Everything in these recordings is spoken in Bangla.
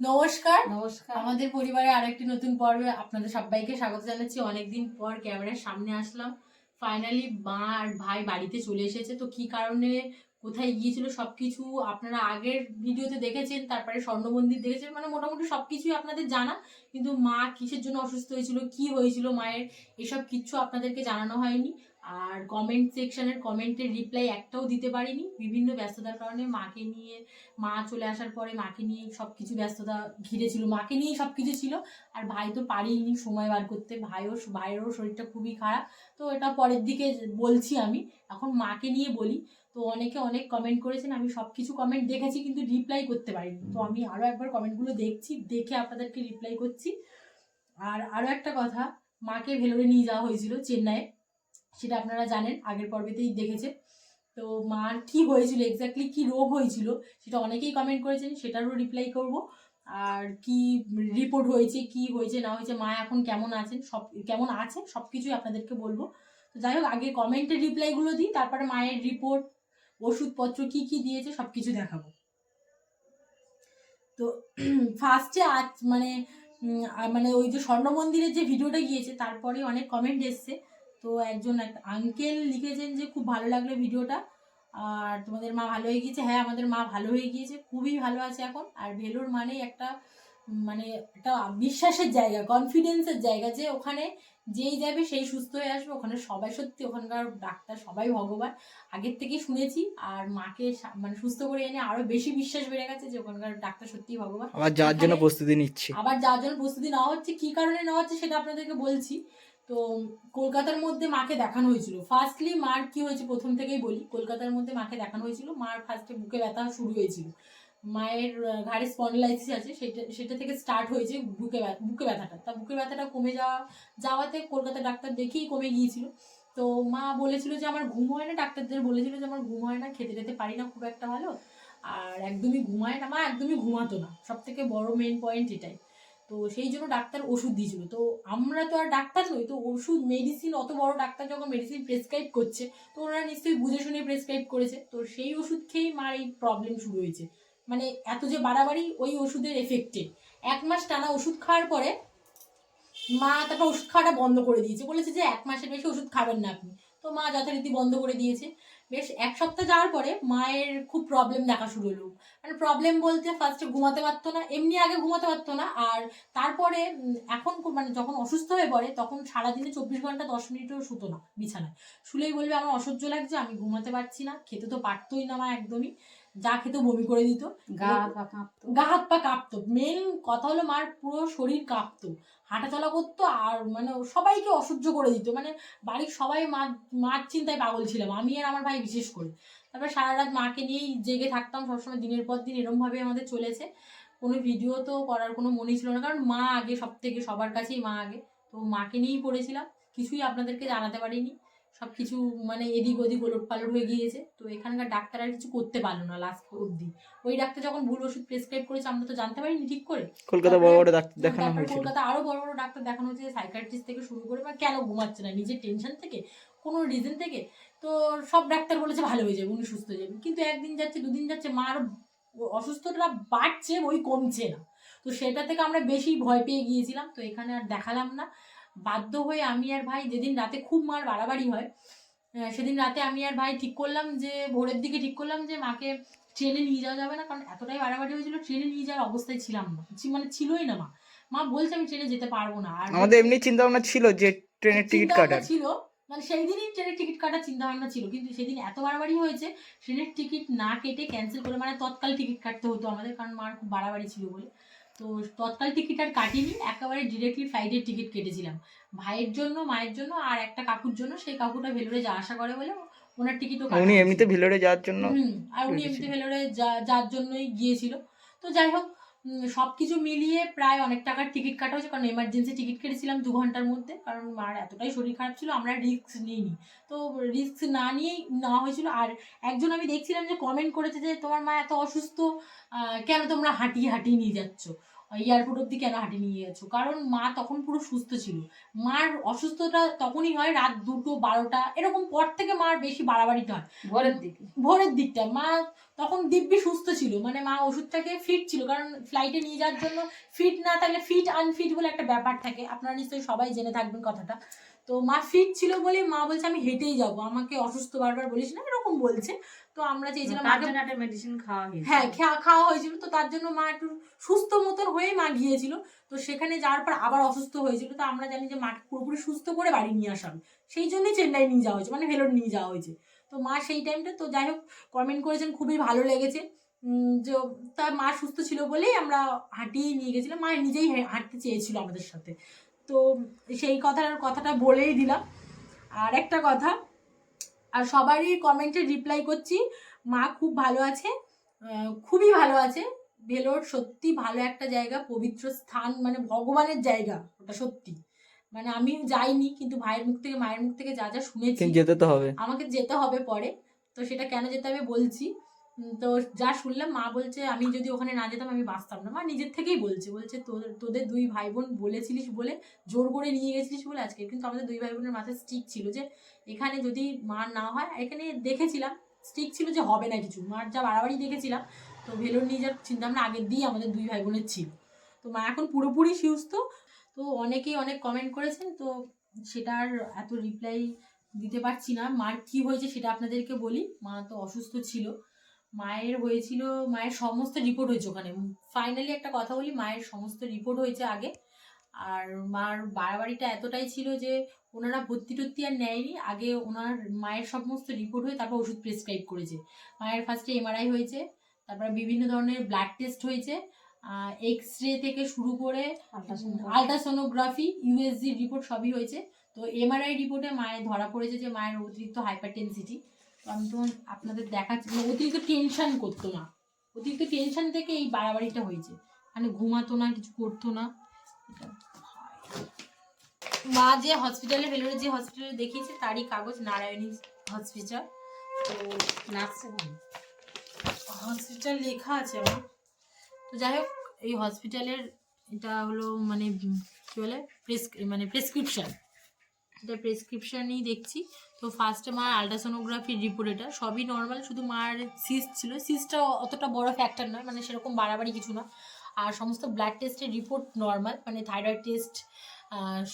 নমস্কার। নমস্কার। আমাদের পরিবারে আরেকটি নতুন পর্বে আপনাদের সবাইকে স্বাগত জানাচ্ছি। অনেকদিন পর ক্যামেরার সামনে আসলাম। ফাইনালি মা আর ভাই বাড়িতে চলে এসেছে। তো কি কারণে কোথায় গিয়েছিল সবকিছু আপনারা আগের ভিডিওতে দেখেছেন তারপরে স্বর্ণ মন্দির দেখেছেন মানে মোটামুটি সবকিছুই আপনাদের জানা। কিন্তু মা কিসের জন্য অসুস্থ হয়েছিল কি হয়েছিল মায়ের এসব কিচ্ছু আপনাদেরকে জানানো হয়নি। আর কমেন্ট সেকশনের কমেন্টের রিপ্লাই একটাও দিতে পারিনি। বিভিন্ন ব্যস্ততার কারণে মাকে নিয়ে, মা চলে আসার পরে মাকে নিয়ে সব কিছু ব্যস্ততা ঘিরে ছিল। মাকে নিয়েই সব কিছু ছিল। আর ভাই তো পারিনি সময় বার করতে। ভাইও, ভাইয়েরও শরীরটা খুবই খারাপ। তো এটা পরের দিকে বলছি আমি। এখন মাকে নিয়ে বলি। তো অনেকে অনেক কমেন্ট করেছেন, আমি সব কিছু কমেন্ট দেখেছি কিন্তু রিপ্লাই করতে পারিনি। তো আমি আরও একবার কমেন্টগুলো দেখছি, দেখে আপনাদেরকে রিপ্লাই করছি। আর আরও একটা কথা, মাকে ভেলোরে নিয়ে যাওয়া হয়েছিল চেন্নাইয়ে। সেটা আপনারা জানেন, আগের পর্বেতেই দেখেছে তো মার কি হয়েছিল এক্স্যাক্টলি কি রোগ হয়েছিল, সেটা অনেকেই কমেন্ট করেছেন, সেটারও রিপ্লাই করব। আর কি রিপোর্ট হয়েছে, কি হয়েছে, না হয়েছে, মা এখন কেমন আছেন, সব, কেমন আছে সব কিছুই আপনাদেরকে বলব। তো যাই হোক, আগে কমেন্টের রিপ্লাইগুলো দিই, তারপরে মায়ের রিপোর্ট ওষুধপত্র কি কি দিয়েছে সব কিছু দেখাবো। তো ফার্স্টে আজ মানে মানে ওই যে স্বর্ণ মন্দিরের যে ভিডিওটা গিয়েছে, তারপরে অনেক কমেন্ট এসছে। তো একজন এক আঙ্কেল লিখেছেন যে খুব ভালো লাগল ভিডিওটা। আর তোমাদের মা ভালো হয়ে গিয়েছে? হ্যাঁ আমাদের মা ভালো হয়ে গিয়েছে খুবই ভালো আছে এখন। আর ভেলোর মানেই একটা মানে একটা বিশ্বাসের জায়গা কনফিডেন্সের জায়গা যে ওখানে যেই যাবে সেই সুস্থ হয়ে আসবে। ওখানে সবাই সত্যি ওখানকার ডাক্তার সবাই ভগবান। আগের থেকেই শুনেছি। আর মাকে মানে সুস্থ করে এনে আরও বেশি বিশ্বাস বেড়ে গেছে যে ওখানকার ডাক্তার সত্যিই ভগবান। আবার যাওয়ার জন্য প্রস্তুতি নিচ্ছি। আবার যার জন্য প্রস্তুতি নেওয়া হচ্ছে কি কারণে নেওয়া হচ্ছে সেটা আপনাদেরকে বলছি। তো কলকাতার মধ্যে মাকে দেখানো হয়েছিল। ফার্স্টলি মার কি হয়েছে প্রথম থেকেই বলি। কলকাতার মধ্যে মাকে দেখানো হয়েছিল। মার ফার্স্টে বুকে ব্যথা শুরু হয়েছিল। মায়ের ঘাড়ে স্পন্ডলাইসিস আছে। সেটা সেটা থেকে স্টার্ট হয়েছে বুকে বুকে ব্যথাটা। তা বুকে ব্যথাটা কমে যাওয়া, যাওয়াতে কলকাতা ডাক্তার দেখেই কমে গিয়েছিল। তো মা বলেছিল যে, আমার ঘুম হয় না। ডাক্তারদের বলেছিল যে, আমার ঘুম হয় না, খেতে টেতে পারি না খুব একটা ভালো। আর একদমই ঘুমায় না। মা একদমই ঘুমাতো না। সব থেকে বড় মেন পয়েন্ট এটাই। তো সেই জন্য ডাক্তার ওষুধ দিয়েছিল। তো আমরা তো আর ডাক্তার নই, তো ওষুধ মেডিসিন অত বড় ডাক্তার যখন মেডিসিন প্রেসক্রাইব করছে, তো ওনারা নিশ্চয়ই বুঝে শুনে প্রেসক্রাইব করেছে। তো সেই ওষুধ খেয়েই মার এই প্রবলেম শুরু হয়েছে। মানে এত যে বাড়াবাড়ি, ওই ওষুধের এফেক্টে এক মাস টানা ওষুধ খাওয়ার পরে মা তারপর ওষুধ খাওয়াটা বন্ধ করে দিয়েছে। বলেছে যে এক মাসের বেশি ওষুধ খাবেন না আপনি। তো মা যথারীতি বন্ধ করে দিয়েছে। বেশ এক সপ্তাহ যাওয়ার পরে মায়ের খুব প্রবলেম দেখা শুরু হলো। মানে প্রবলেম বলতে ফার্স্টে ঘুমাতে পারতো না, এমনি আগে ঘুমাতে পারতো না। আর তারপরে এখন মানে যখন অসুস্থ হয়ে পড়ে, তখন সারাদিনে চব্বিশ ঘণ্টা দশ মিনিটও শুতো না বিছানায়। শুলেই বলবে, আমার অসহ্য লাগছে, আমি ঘুমাতে পারছি না, খেতে তো পারতোই না মা একদমই। যা খেতে বমি করে দিত। গা হাত পা কাঁপতো। গা হাত পা কাঁপতো। মেন কথা হলো মার পুরো শরীর কাঁপতো। হাঁটাচলা করতো আর মানে সবাইকে অসহ্য করে দিত। মানে বাড়ির সবাই মা মার চিন্তায় পাগল ছিলাম। আমি আর আমার ভাই বিশেষ করে। তারপর সারা রাত মাকে নিয়েই জেগে থাকতাম সবসময়। দিনের পর দিন এরমভাবে আমাদের চলেছে। কোনো ভিডিও তো করার কোনো মনেই ছিল না। কারণ মা আগে সব থেকে সবার কাছেই মা আগে। তো মাকে নিয়েই পড়েছিলাম। কিছুই আপনাদেরকে জানাতে পারিনি। সব কিছু মানে এদিক ওদিক ওলট পালট হয়ে গিয়েছে। তো এখানকার ডাক্তার আর কিছু করতে পারল না লাস্ট অবধি। ওই ডাক্তার যখন ভুল ওষুধ প্রেসক্রাইব করেছে আমরা তো জানতে পারিনি ঠিক করে। কলকাতা বড় বড় ডাক্তার দেখানো তারপর হয়েছিল। কলকাতা আরও বড় বড় ডাক্তার দেখানো হয়েছে সাইকাট্রিস্ট থেকে শুরু করে বা কেন ঘুমাচ্ছে না নিজের টেনশন থেকে কোনো রিজন থেকে। তো সব ডাক্তার বলেছে ভালো হয়ে যাবে উনি সুস্থ হয়ে যাবে। কিন্তু একদিন যাচ্ছে দুদিন যাচ্ছে মার অসুস্থটা বাড়ছে ওই কমছে না। তো সেটা থেকে আমরা বেশি ভয় পেয়ে গিয়েছিলাম। তো এখানে আর দেখালাম না। বাধ্য হয়ে আমি আর ভাই যেদিন রাতে খুব মার বাড়াবাড়ি হয় সেদিন রাতে আমি আর ভাই ঠিক করলাম যে ভোরের দিকে ঠিক করলাম যে মাকে ট্রেনে নিয়ে যাওয়া যাবে না কারণ এতটাই বাড়াবাড়ি হয়েছিল ট্রেনে নিয়ে যাওয়ার অবস্থায় ছিলাম না। মানে ছিলই না মা। মা বলছে আমি ট্রেনে যেতে পারব না আর আমাদের এমনি চিন্তা ভাবনা ছিল যে ট্রেনের টিকিট কাটার। ছিল মানে সেই দিনই ট্রেনের টিকিট কাটার চিন্তা ভাবনা ছিল কিন্তু সেদিন এত বাড়াবাড়ি হয়েছে ট্রেনের টিকিট না কেটে ক্যান্সেল করে মানে তৎকাল টিকিট কাটতে হতো আমাদের কারণ মার খুব বাড়াবাড়ি ছিল বলে। তো তৎকাল টিকিট আর কাটিনি একেবারে ডিরেক্টলি ফ্লাইটের টিকিট কেটেছিলাম। ভাইয়ের জন্য মায়ের জন্য আর একটা কাকুর জন্য সেই কাকুটা ভেলোরে যা আশা করে বলে ওনার টিকিটও কাটা উনি। এমনিতে ভেলোরে যাওয়ার জন্য হুম আর উনি এমনিতে ভেলোরে যাওয়ার জন্যই গিয়েছিল। তো যাই হোক সব কিছু মিলিয়ে প্রায় অনেক টাকার টিকিট কাটা হয়েছে। কারণ এমার্জেন্সি টিকিট কেটেছিলাম দু ঘণ্টার মধ্যে। কারণ মার এতটাই শরীর খারাপ ছিল, আমরা রিস্ক নিইনি। তো রিস্ক না নিয়েই নেওয়া হয়েছিল। আর একজন আমি দেখছিলাম যে কমেন্ট করেছে যে, তোমার মা এত অসুস্থ কেন তোমরা হাঁটিয়ে হাঁটিয়ে নিয়ে যাচ্ছ? এয়ারপোর্ট অব্দি কেন হাঁটি নিয়ে গেছো কারণ মা তখন পুরো সুস্থ ছিল। মার অসুস্থতা তখনই হয় রাত দুটো বারোটা এরকম পর থেকে মার বেশি বাড়াবাড়িটা হয়। ভোরের দিকে? ভোরের দিকটা। মা তখন দিব্যি সুস্থ ছিল। মানে মা ওষুধটাকে ফিট ছিল। কারণ ফ্লাইটে নিয়ে যাওয়ার জন্য ফিট না থাকলে ফিট আনফিট বলে একটা ব্যাপার থাকে। আপনারা নিশ্চয়ই সবাই জেনে থাকবেন কথাটা। তো মা ফিট ছিল বলে মা বলছে আমি হেঁটেই যাব। আমাকে অসুস্থ বারবার বলিস না এরকম বলছে। তো আমরা চেয়েছিলাম মেডিসিন খাওয়া হ্যাঁ খাওয়া খাওয়া হয়েছিল। তো তার জন্য মা একটু সুস্থ মতন হয়ে মা গিয়েছিল। তো সেখানে যাওয়ার পর আবার অসুস্থ হয়েছিল। তো আমরা জানি যে মাকে পুরোপুরি সুস্থ করে বাড়ি নিয়ে আসা হবে। সেই জন্যই চেন্নাই নিয়ে যাওয়া হয়েছে মানে ভেলোর নিয়ে যাওয়া হয়েছে। তো মা সেই টাইমটা তো যাই হোক কমেন্ট করেছেন খুবই ভালো লেগেছে। উম, যে তার মা সুস্থ ছিল বলেই আমরা হাঁটিয়ে নিয়ে গেছিলাম। মা নিজেই হাঁটতে চেয়েছিল আমাদের সাথে। তো সেই কথাটার কথাটা বলেই দিলাম। আর একটা কথা আর সবারই কমেন্টে রিপ্লাই করছি মা খুব ভালো আছে খুবই ভালো আছে। ভেলোর সত্যি ভালো একটা জায়গা পবিত্র স্থান মানে ভগবানের জায়গা ওটা সত্যি। মানে আমি যাইনি কিন্তু ভাইয়ের মুখ থেকে মায়ের মুখ থেকে যা যা শুনেছি যেতে তো হবে। আমাকে যেতে হবে পরে। তো সেটা কেন যেতে হবে বলছি। তো যা শুনলাম, মা বলছে, আমি যদি ওখানে না যেতাম, আমি বাঁচতাম না। মা নিজের থেকেই বলছে বলছে তোদের দুই ভাই বোন বলেছিলিস বলে, জোর করে নিয়ে গেছিলিস বলে আজকে। কিন্তু আমাদের দুই ভাই বোনের মাথায় স্টিক ছিল যে, এখানে যদি মা না হয়, এখানে দেখেছিলাম স্টিক ছিল যে হবে না কিছু। মার যা বাড়াবাড়ি দেখেছিলাম, তো ভেলোর নিয়ে যাওয়ার চিন্তা ভাবনা আগের দিয়ে আমাদের দুই ভাই বোনের ছিল। তো মা এখন পুরোপুরি সুস্থ। তো অনেকেই অনেক কমেন্ট করেছেন, তো সেটার এত রিপ্লাই দিতে পারছি না। মার কি হয়েছে সেটা আপনাদেরকে বলি। মা তো অসুস্থ ছিল। মায়ের হয়েছিল মায়ের সমস্ত রিপোর্ট হয়েছে ওখানে। ফাইনালি একটা কথা বলি মায়ের সমস্ত রিপোর্ট হয়েছে আগে। আর মার বাড়াবাড়িটা এতটাই ছিল যে ওনারা ভর্তি টর্তি আর নেয়নি। আগে ওনার মায়ের সমস্ত রিপোর্ট হয়ে তারপর ওষুধ প্রেসক্রাইব করেছে। মায়ের ফার্স্টে এমআরআই হয়েছে তারপরে বিভিন্ন ধরনের ব্লাড টেস্ট হয়েছে এক্স রে থেকে শুরু করে আলট্রাসোনোগ্রাফি ইউএসজি রিপোর্ট সবই হয়েছে। তো এমআরআই রিপোর্টে মায়ের ধরা পড়েছে যে মায়ের অতিরিক্ত হাইপারটেনসিটি আমি তো আপনাদের দেখাচ্ছি। মানে অতিরিক্ত টেনশন করতো না। অতিরিক্ত টেনশন থেকে এই বাড়াবাড়িটা হয়েছে। মানে ঘুমাতো না, কিছু করতো না। মা যে হসপিটালে ভেলোরে যে হসপিটালে দেখিয়েছে, তারই কাগজ নারায়ণী হসপিটাল তো নাচছে হসপিটাল লেখা আছে আমার। তো যাই হোক, এই হসপিটালের এটা হলো মানে কী বলে? প্রেস মানে প্রেসক্রিপশন এটা প্রেসক্রিপশনই দেখছি। তো ফার্স্টে মার আলট্রাসোনোগ্রাফির রিপোর্ট এটা। সবই নর্মাল শুধু মার সিস্ট ছিল। সিস্টটা অতটা বড় ফ্যাক্টর নয় মানে সেরকম বাড়াবাড়ি কিছু না। আর সমস্ত ব্লাড টেস্টের রিপোর্ট নর্মাল মানে থাইরয়েড টেস্ট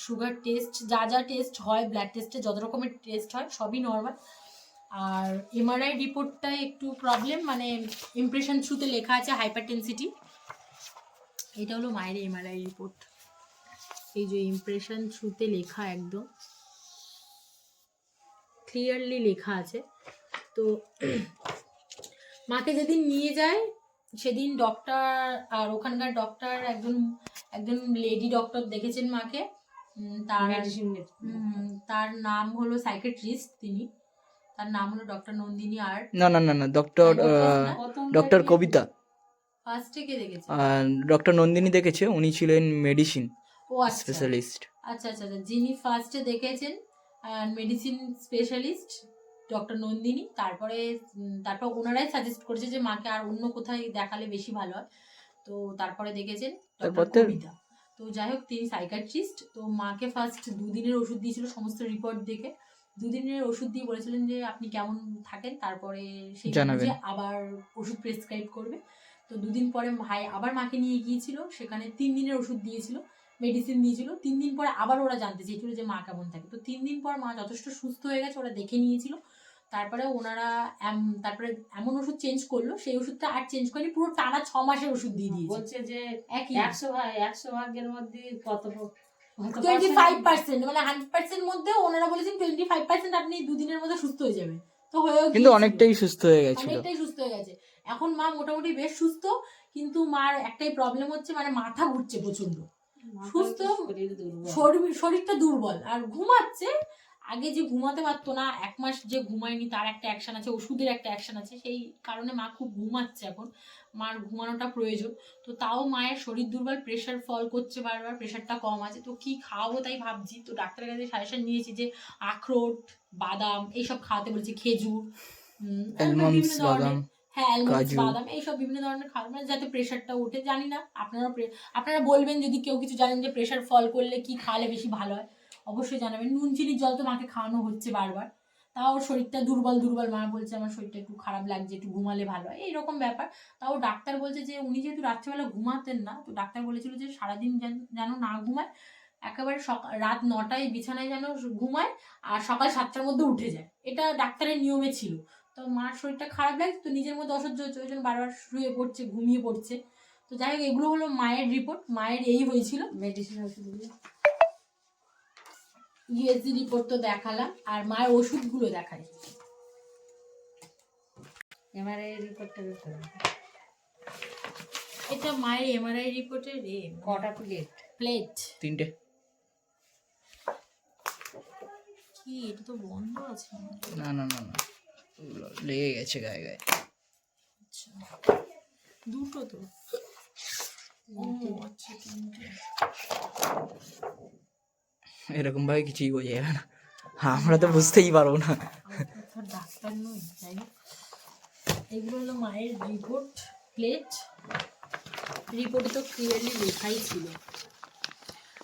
সুগার টেস্ট যা যা টেস্ট হয় ব্লাড টেস্টে যত রকমের টেস্ট হয়, সবই নর্মাল আর এমআরআই রিপোর্টটায় একটু প্রবলেম মানে ইমপ্রেশন থ্রুতে লেখা আছে হাইপারটেনসিটি এটা হলো মায়ের এমআরআই রিপোর্ট এই যে ইমপ্রেশন থ্রুতে লেখা একদম। ক্লিয়ারলি লেখা আছে। তো মাকে যেদিন নিয়ে যায় সেদিন ডক্টর আর ওখানকার ডক্টর একজন একজন লেডি ডক্টর দেখেছেন মাকে। তার তার নাম হলো সাইকেট্রিস্ট তিনি। তার নাম হলো ডক্টর নন্দিনী আর। না না না না ডক্টর ডক্টর কবিতা। ফার্স্টে কে দেখেছে? ডক্টর নন্দিনী দেখেছে উনি ছিলেন মেডিসিন ও আচ্ছা। স্পেশালিস্ট আচ্ছা আচ্ছা আচ্ছা যিনি ফার্স্টে দেখেছেন মেডিসিন স্পেশালিস্ট ডক্টর নন্দিনী তারপরে তারপর ওনারাই সাজেস্ট করেছে যে মাকে আর অন্য কোথায় দেখালে বেশি ভালো হয়। তো তারপরে দেখেছেন কবিতা। তো যাই হোক তিনি সাইকাট্রিস্ট তো মাকে ফার্স্ট দুদিনের ওষুধ দিয়েছিল সমস্ত রিপোর্ট দেখে। দুদিনের ওষুধ দিয়ে বলেছিলেন যে আপনি কেমন থাকেন? তারপরে সেই। বুঝে আবার ওষুধ প্রেসক্রাইব করবে। তো দুদিন পরে ভাই আবার মাকে নিয়ে গিয়েছিল। সেখানে তিন দিনের ওষুধ দিয়েছিল। মেডিসিন দিয়েছিল তিন দিন পরে আবার ওরা জানতে চেয়েছিল যে মা কেমন থাকে। তো তিন দিন পর মা যথেষ্ট সুস্থ হয়ে গেছে ওরা দেখে নিয়েছিল। তারপরে ওনারা তারপরে এমন ওষুধ চেঞ্জ করল সেই ওষুধটা আর চেঞ্জ করেনি পুরো টানা ছ মাসের ওষুধ দিয়ে দিয়েছে। বলছে যে একই। একশো ভাগ একশো ভাগের মধ্যে কত কত টোয়েন্টি ফাইভ পার্সেন্ট মানে হান্ড্রেড পার্সেন্ট মধ্যে ওনারা বলেছেন টোয়েন্টি ফাইভ পার্সেন্ট আপনি দুদিনের মধ্যে সুস্থ হয়ে যাবেন। তো হয়েও কিন্তু অনেকটাই সুস্থ হয়ে গেছিল। অনেকটাই সুস্থ হয়ে গেছে। এখন মা মোটামুটি বেশ সুস্থ কিন্তু মার একটাই প্রবলেম হচ্ছে মানে মাথা ঘুরছে প্রচণ্ড সুস্থ শরীর দুর্বল। শরীর শরীরটা দুর্বল। আর ঘুমাচ্ছে আগে যে ঘুমাতে পারতো না এক মাস যে ঘুমায়নি তার একটা অ্যাকশন আছে ওষুধের একটা অ্যাকশন আছে সেই কারণে মা খুব ঘুমাচ্ছে এখন। মার ঘুমানোটা প্রয়োজন। তো তাও মায়ের শরীর দুর্বল প্রেশার ফল করছে বারবার প্রেশারটা কম আছে। তো কি খাওয়াবো তাই ভাবছি। তো ডাক্তারের কাছে সাজেশন নিয়েছি যে আখরোট বাদাম এইসব খাওয়াতে বলছি খেজুর বিভিন্ন ধরনের বাদাম। হ্যাঁ। বাদাম এইসব বিভিন্ন ধরনের খাবার মানে যাতে প্রেশারটা ওঠে জানি না। আপনারা আপনারা বলবেন যদি কেউ কিছু জানেন যে প্রেশার ফল করলে কি খাওয়ালে বেশি ভালো হয় অবশ্যই জানাবেন। নুন চিনির জল তো মাকে খাওয়ানো হচ্ছে বারবার। তাও শরীরটা দুর্বল দুর্বল মা বলছে আমার শরীরটা একটু খারাপ লাগছে একটু ঘুমালে ভালো হয় এইরকম ব্যাপার। তাও ডাক্তার বলছে যে উনি যেহেতু রাত্রেবেলা ঘুমাতেন না তো ডাক্তার বলেছিল যে সারাদিন যেন- যেন না ঘুমায় একেবারে সকাল রাত নটায় বিছানায় যেন ঘুমায় আর সকাল সাতটার মধ্যে উঠে যায়। এটা ডাক্তারের নিয়মে ছিল। তো মার শরীরটা খারাপ লাগছে তো নিজের মধ্যে অসহ্য হচ্ছে ওই জন্য বারবার শুয়ে পড়ছে ঘুমিয়ে পড়ছে। তো যাই হোক এগুলো হলো মায়ের রিপোর্ট মায়ের এই হয়েছিল। মেডিসিন ওষুধগুলো ইউএসজি রিপোর্ট তো দেখালাম আর মায়ের ওষুধগুলো দেখাই। এবারে রিপোর্টটা দেখতে এটা মায়ের এমআরআই রিপোর্টের কটা প্লেট প্লেট তিনটে। কি এটা তো বন্ধ আছে। না না না না। লেগে গেছে গায়ে গায়ে। আচ্ছা দুটো তো। ও আচ্ছা এরকম ভাবে কিছুই বোঝা যাবে না। আমরা তো বুঝতেই পারব না। ডাক্তার নই যাই এগুলো হলো মায়ের রিপোর্ট প্লেট রিপোর্টে তো ক্লিয়ারলি লেখাই ছিল।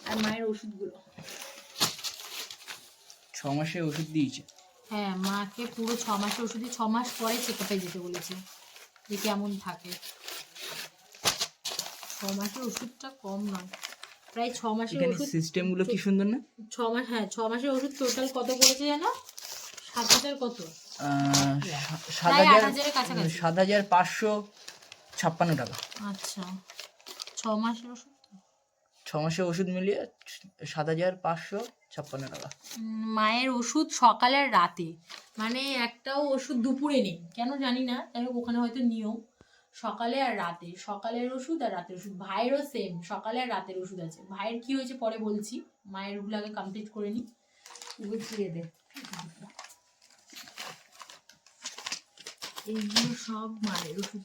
আর মায়ের ওষুধগুলো। ছ মাসে ওষুধ দিয়েছে। হ্যাঁ মাকে পুরো ছ মাসের ওষুধে ছ মাস পরে চেক আপে যেতে বলেছে। যে কেমন থাকে। ছ মাসের ওষুধটা কম নয়। প্রায় ছ মাসের ওষুধ সিস্টেমগুলো কি সুন্দর না? ছ মাস হ্যাঁ ছ মাসের ওষুধ টোটাল কত পড়েছে জানো? সাত হাজার কত? সাত হাজার সাত হাজার পাঁচশো ছাপ্পান্ন টাকা। আচ্ছা। ছ মাসের ওষুধ? ছ মাসে ওষুধ মিলিয়ে সাত হাজার পাঁচশো ছাপ্পান্ন টাকা। মায়ের ওষুধ সকালে আর রাতে। মানে একটাও ওষুধ দুপুরে নেই। কেন জানি না, যাই ওখানে হয়তো নিয়ম। সকালে আর রাতে। সকালের ওষুধ আর রাতের ওষুধ। ভাইয়েরও সেম সকালে আর রাতের ওষুধ আছে। ভাইয়ের কি হয়েছে পরে বলছি। মায়ের ওগুলো আগে কমপ্লিট করে নিই গুছিয়ে দে। এইগুলো সব মায়ের ওষুধ।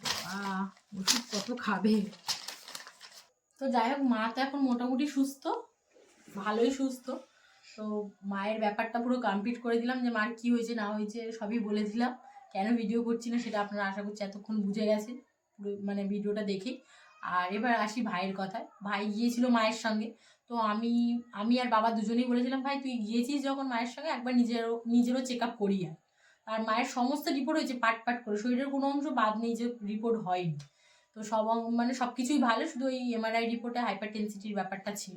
ওষুধ কত খাবে? তো যাই হোক, মা তো এখন মোটামুটি সুস্থ, ভালোই সুস্থ। তো মায়ের ব্যাপারটা পুরো কমপ্লিট করে দিলাম যে মার কি হয়েছে, না হয়েছে, সবই বলে দিলাম। কেন ভিডিও করছি না সেটা আপনারা আশা করছি এতক্ষণ বুঝে গেছেন মানে ভিডিওটা দেখে আর এবার আসি ভাইয়ের কথায়। ভাই গিয়েছিল মায়ের সঙ্গে। তো আমি আমি আর বাবা দুজনেই বলেছিলাম, ভাই, তুই গিয়েছিস যখন মায়ের সঙ্গে? একবার নিজেরও নিজেরও চেক আপ করি আর মায়ের সমস্ত রিপোর্ট হয়েছে, পাট পাট করে। শরীরের কোনো অংশ বাদ নেই যে রিপোর্ট হয়নি। তো সব মানে সব কিছুই ভালো শুধু ওই এমআরআই রিপোর্টে হাইপার টেন্সিটির ব্যাপারটা ছিল।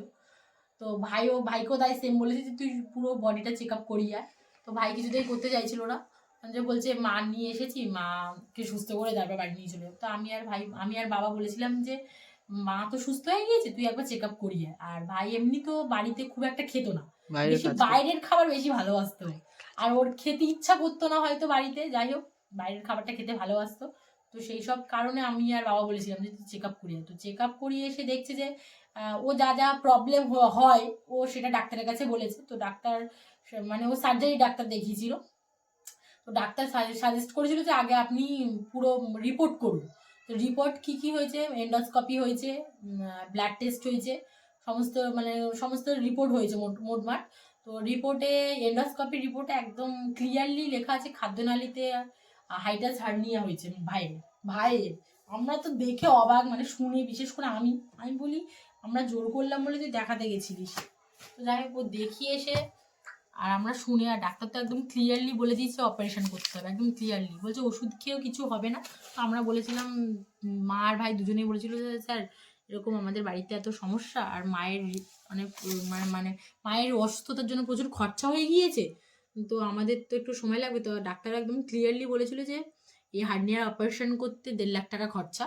তো ভাইও ভাইকেও তাই সেম বলেছে যে তুই পুরো বডিটা চেক আপ করিয়ে আয়। তো ভাই কিছুতেই করতে চাইছিল না। যে বলছে মা নিয়ে এসেছি মাকে সুস্থ করে তারপর বাড়ি নিয়ে চলে তো আমি আর ভাই আমি আর বাবা বলেছিলাম যে মা তো সুস্থ হয়ে গিয়েছে তুই একবার চেক আপ করিয়ে। আর ভাই এমনি তো বাড়িতে খুব একটা খেতো না। বেশি বাইরের খাবার বেশি ভালোবাসতো। আর ওর খেতে ইচ্ছা করতো না হয়তো বাড়িতে যাই হোক বাইরের খাবারটা খেতে ভালোবাসতো। তো সেই সব কারণে আমি আর বাবা বলেছিলাম যে চেক আপ করিয়ে তো চেক আপ করিয়ে এসে দেখছে যে ও যা যা প্রবলেম হয়, ও সেটা ডাক্তারের কাছে বলেছে। তো ডাক্তার মানে ও সার্জারি ডাক্তার দেখিয়েছিল। তো ডাক্তার সাজেস্ট করেছিল যে আগে আপনি পুরো রিপোর্ট করুন। তো রিপোর্ট কি কি হয়েছে? এন্ডোস্কপি হয়েছে ব্লাড টেস্ট হয়েছে, সমস্ত মানে সমস্ত রিপোর্ট হয়েছে মোট মোটমাট তো রিপোর্টে এন্ডোস্কপি রিপোর্টে একদম ক্লিয়ারলি লেখা আছে, খাদ্যনালীতে হাইটাস হার্নিয়া হয়েছে ভাইয়ের ভাইয়ের আমরা তো দেখে অবাক মানে শুনে, বিশেষ করে আমি আমি বলি, আমরা জোর করলাম বলে তুই দেখাতে গেছিলিস। তো যাই হোক, ও দেখিয়ে এসে, আর আমরা শুনে, আর ডাক্তার তো একদম ক্লিয়ারলি বলে দিয়েছে অপারেশন করতে হবে, একদম ক্লিয়ারলি বলছে, ওষুধ খেয়েও কিছু হবে না। তো আমরা বলেছিলাম, মা আর ভাই দুজনেই বলেছিল যে, স্যার, এরকম আমাদের বাড়িতে এত সমস্যা, আর মায়ের মানে মানে মানে মায়ের অসুস্থতার জন্য প্রচুর খরচা হয়ে গিয়েছে। তো আমাদের তো একটু সময় লাগবে, তো ডাক্তার একদম ক্লিয়ারলি বলেছিল যে, এই হার্নিয়ার অপারেশন করতে দেড় লাখ টাকা খরচা।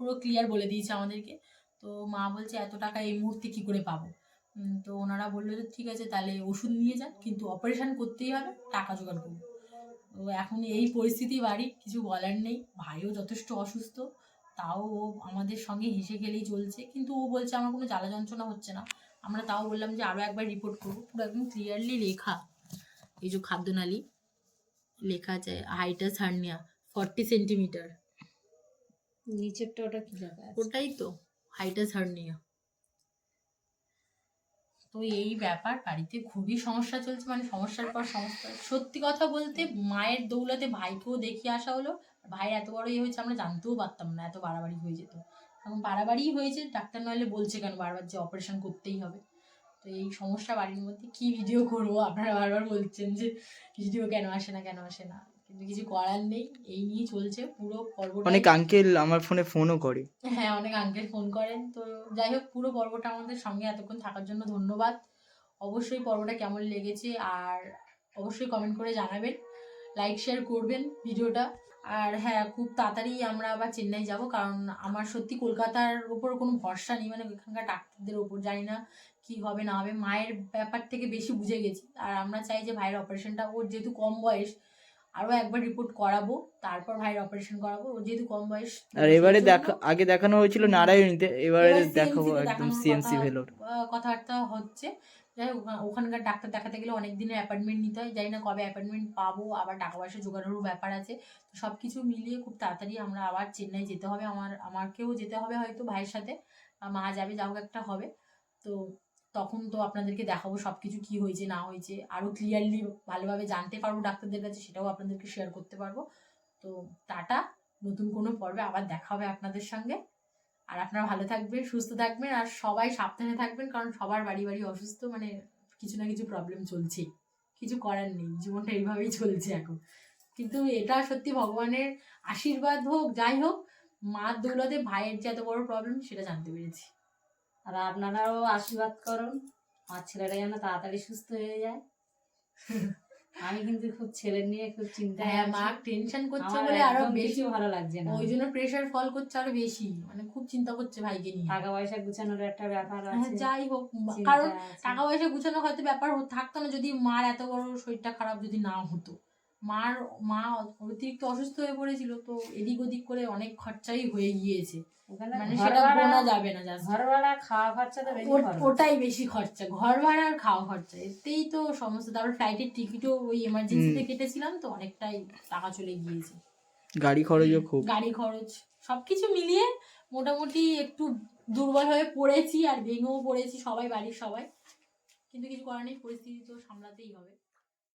পুরো ক্লিয়ার বলে দিয়েছে আমাদেরকে। তো মা বলছে, এত টাকা এই মুহূর্তে কি করে পাবো? তো ওনারা বলল যে, ঠিক আছে, তাহলে ওষুধ নিয়ে যান কিন্তু অপারেশন করতেই হবে, টাকা জোগাড় করব। তো এখন এই পরিস্থিতি বাড়ি, কিছু বলার নেই। ভাইও যথেষ্ট অসুস্থ, তাও ও আমাদের সঙ্গে হেসে খেলেই চলছে। কিন্তু ও বলছে, আমার কোনো জ্বালা যন্ত্রণা হচ্ছে না। আমরা তাও বললাম যে আরও একবার রিপোর্ট করব। পুরো একদম ক্লিয়ারলি লেখা। এই যে খাদ্যনালী লেখা আছে হাইটাস হার্নিয়া ফর্টি সেন্টিমিটার। নিচেরটা ওটা কি জায়গা? ওটাই তো হাইটাস হার্নিয়া। তো এই ব্যাপার বাড়িতে খুবই সমস্যা চলছে মানে সমস্যার পর সমস্যা। সত্যি কথা বলতে মায়ের দৌলতে ভাইকেও দেখিয়ে আসা হলো। ভাইয়ের এত বড় ইয়ে হয়েছে আমরা জানতেও পারতাম না এত বাড়াবাড়ি হয়ে যেত এখন বাড়াবাড়িই হয়েছে ডাক্তার নইলে বলছে কেন বারবার যে অপারেশন করতেই হবে। তো এই সমস্যা বাড়ির মধ্যে কি ভিডিও করব? আপনারা বারবার বলছেন যে ভিডিও কেন আসে না কেন আসে না। কিন্তু কিছু করার নেই এই নিয়ে চলছে পুরো পর্বটা। অনেক আঙ্কেল আমার ফোনে ফোনও করে। হ্যাঁ অনেক আঙ্কেল ফোন করেন। তো যাই হোক পুরো পর্বটা আমাদের সঙ্গে এতক্ষণ থাকার জন্য ধন্যবাদ। অবশ্যই পর্বটা কেমন লেগেছে আর অবশ্যই কমেন্ট করে জানাবেন। লাইক শেয়ার করবেন ভিডিওটা আর হ্যাঁ খুব তাড়াতাড়ি আমরা আবার চেন্নাই যাব কারণ আমার সত্যি কলকাতার ওপর কোনো ভরসা নেই। মানে ওখানকার ডাক্তারদের ওপর জানি না কি হবে না হবে মায়ের ব্যাপার থেকে বেশি বুঝে গেছি। আর আমরা চাই যে ভাইয়ের অপারেশনটা ওর যেহেতু কম বয়স আরও একবার রিপোর্ট করাবো তারপর ভাইয়ের অপারেশন করাবো ওর যেহেতু কম বয়স আর এবারে দেখা আগে দেখানো হয়েছিল নারায়ণীতে এবারে দেখাবো একদম সিএনসি ভেলোর। কথাবার্তা হচ্ছে। যাই হোক ওখানকার ডাক্তার দেখাতে গেলে অনেক দিনের অ্যাপয়েন্টমেন্ট নিতে হয়। জানি না কবে অ্যাপয়েন্টমেন্ট পাবো আবার টাকা পয়সা জোগাড়েরও ব্যাপার আছে। তো সব কিছু মিলিয়ে খুব তাড়াতাড়ি আমরা আবার চেন্নাই যেতে হবে। আমার আমাকেও যেতে হবে হয়তো ভাইয়ের সাথে মা যাবে যা হোক একটা হবে। তো তখন তো আপনাদেরকে দেখাবো সব কিছু কী হয়েছে, না হয়েছে। আরও ক্লিয়ারলি ভালোভাবে জানতে পারব ডাক্তারদের কাছে, সেটাও আপনাদেরকে শেয়ার করতে পারব। তো টাটা, নতুন কোনো পর্বে আবার দেখা হবে আপনাদের সঙ্গে। আর আপনারা ভালো থাকবেন, সুস্থ থাকবেন, আর সবাই সাবধানে থাকবেন, কারণ সবার বাড়ি বাড়ি অসুস্থ মানে কিছু না কিছু প্রবলেম চলছেই। কিছু করার নেই, জীবনটা এইভাবেই চলছে এখন। কিন্তু এটা সত্যি ভগবানের আশীর্বাদ হোক, যাই হোক মার দৌলতে ভাইয়ের যে এত বড় প্রবলেম সেটা জানতে পেরেছি। আর আপনারাও আশীর্বাদ করুন। আমার ছেলেটা যেন তাড়াতাড়ি সুস্থ হয়ে যায়। আমি কিন্তু খুব ছেলে নিয়ে খুব চিন্তায় হ্যাঁ মা টেনশন করছে বলে আরও বেশি ভালো লাগছে না। ওই জন্য প্রেশার ফল করছে আরও বেশি। মানে খুব চিন্তা করছে ভাইকে নিয়ে। টাকা পয়সা গুছানোর একটা ব্যাপার হ্যাঁ, আছে। যাই হোক কারণ টাকা পয়সা গুছানো হয়তো ব্যাপার থাকতো না যদি মার এত বড় শরীরটা খারাপ যদি না হতো। মার মা অতিরিক্ত অসুস্থ হয়ে পড়েছিল তো এদিক ওদিক করে অনেক খরচাই হয়ে গিয়েছে। মানে সেটা গোনা যাবে না জাস্ট ঘর ভাড়া খাওয়া খরচা তো ওটাই বেশি খরচা ঘর ভাড়া আর খাওয়া খরচা এতেই তো সমস্ত তারপর ফ্লাইটের টিকিটও ওই এমার্জেন্সিতে কেটেছিলাম তো অনেকটাই টাকা চলে গিয়েছে। গাড়ি খরচও খুব। গাড়ি খরচ সবকিছু মিলিয়ে মোটামুটি একটু দুর্বল হয়ে পড়েছি আর ভেঙেও পড়েছি সবাই বাড়ির সবাই। কিন্তু কিছু করার নেই পরিস্থিতি তো সামলাতেই হবে।